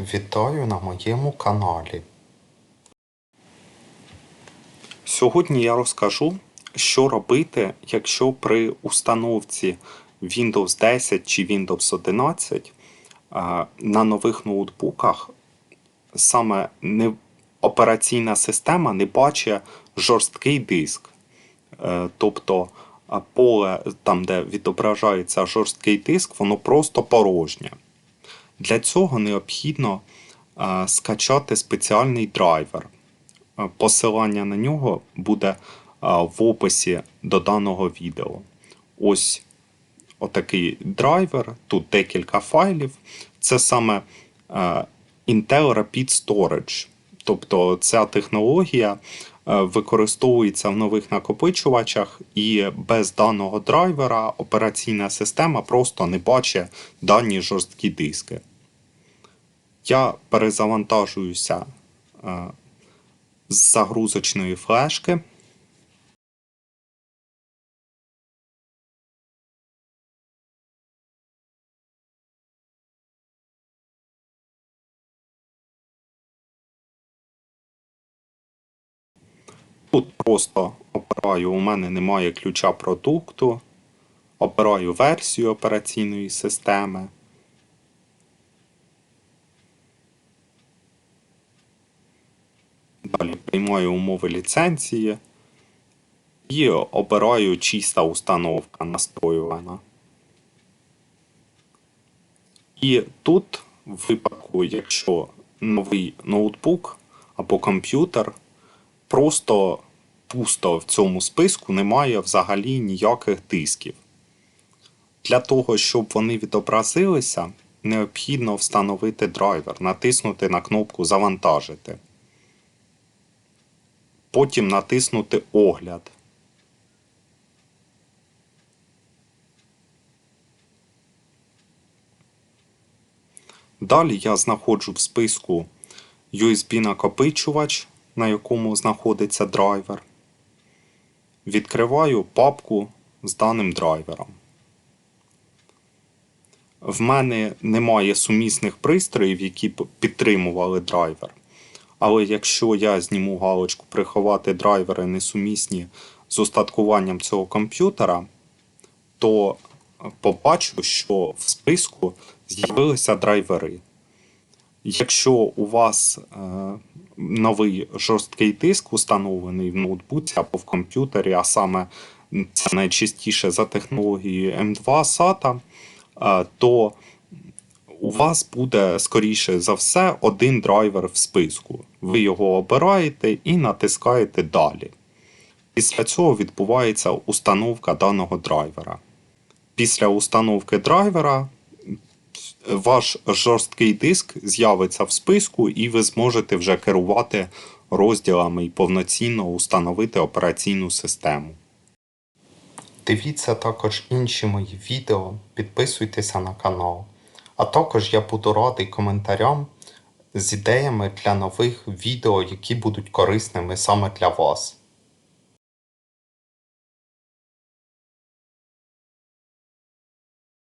Вітаю на моєму каналі. Сьогодні я розкажу, що робити, якщо при установці Windows 10 чи Windows 11 на нових ноутбуках саме не, операційна система не бачить жорсткий диск. Е, Тобто поле, там, де відображається жорсткий диск, воно просто порожнє. Для цього необхідно е, скачати спеціальний драйвер. Е, Посилання на нього буде е, в описі до даного відео. Ось отакий драйвер, тут декілька файлів. Це саме Intel Rapid Storage. Тобто ця технологія використовується в нових накопичувачах, і без даного драйвера операційна система просто не бачить дані жорсткі диски. Я перезавантажуюся е, з загрузочної флешки. Тут просто обираю, у мене немає ключа продукту, обираю версію операційної системи. Далі приймаю умови ліцензії і обираю чиста установка настроювана. І тут, в випадку, якщо новий ноутбук або комп'ютер, просто пусто в цьому списку немає взагалі ніяких дисків. Для того, щоб вони відобразилися, необхідно встановити драйвер, натиснути на кнопку Завантажити. Потім натиснути Огляд. Далі я знаходжу в списку USB-накопичувач, на якому знаходиться драйвер. Відкриваю папку з даним драйвером. В мене немає сумісних пристроїв, які б підтримували драйвер. Але якщо я зніму галочку приховати драйвери несумісні з устаткуванням цього комп'ютера, то побачу, що в списку з'явилися драйвери. Якщо у вас е, новий жорсткий диск установлений в ноутбуці або в комп'ютері, а саме це найчастіше за технологією M2 SATA, е, то у вас буде, скоріше за все, один драйвер в списку. Ви його обираєте і натискаєте далі. Після цього відбувається установка даного драйвера. Після установки драйвера ваш жорсткий диск з'явиться в списку, і ви зможете вже керувати розділами і повноцінно установити операційну систему. Дивіться також інші мої відео, підписуйтеся на канал. А також я буду радий коментарям з ідеями для нових відео, які будуть корисними саме для вас.